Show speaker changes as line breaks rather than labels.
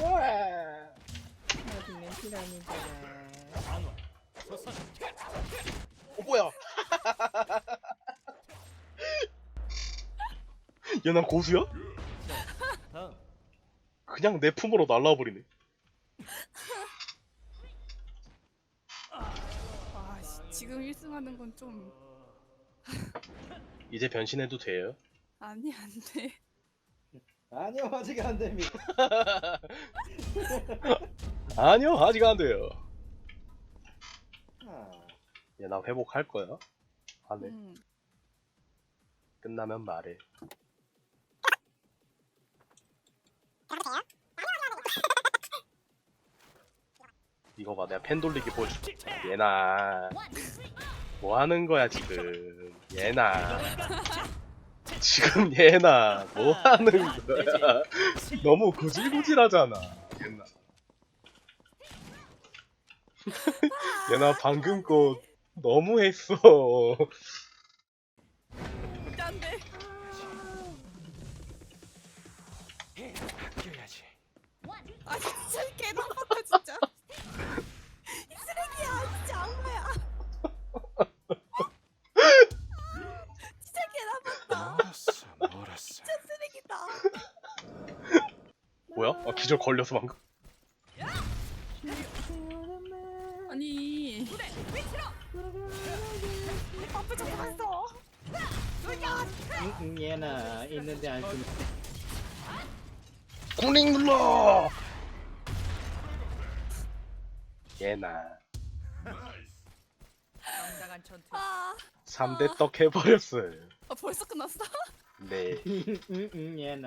우와.
어
뭐야? 얘난 고수야?
다음
그냥 내 품으로 날라와 버리네.
와, 씨, 지금 1승하는 건 좀
이제 변신해도 돼요?
아니 안 돼.
아니요 아직 안 됩니다.
아니요 아직 안 돼요.
아,
얘나 회복할 거야. 안 해.
음.
끝나면 말해. 이거 봐, 내가 펜 돌리기 보여줄게. 얘나, 뭐 하는 거야, 지금. 얘나. 지금 얘나, 뭐 하는 거야. 너무 구질구질하잖아, 얘나. 얘나 방금 거 너무 했어.
아껴야지.
아 진짜 개나빴다 진짜. 이 쓰레기야 진짜 악마야. 진짜 개나빴다.
멀었어 멀었어.
진짜 쓰레기다.
뭐야? 아, 기절 걸려서 방금.
아니.
응, 응, 얘나 있는데 안 쓰면
쿨링 눌러! 얘나.
당당한 전투.
아,
3대 떡 해버렸어요.
아 벌써 끝났어?
네.
응, 응, 응, 얘나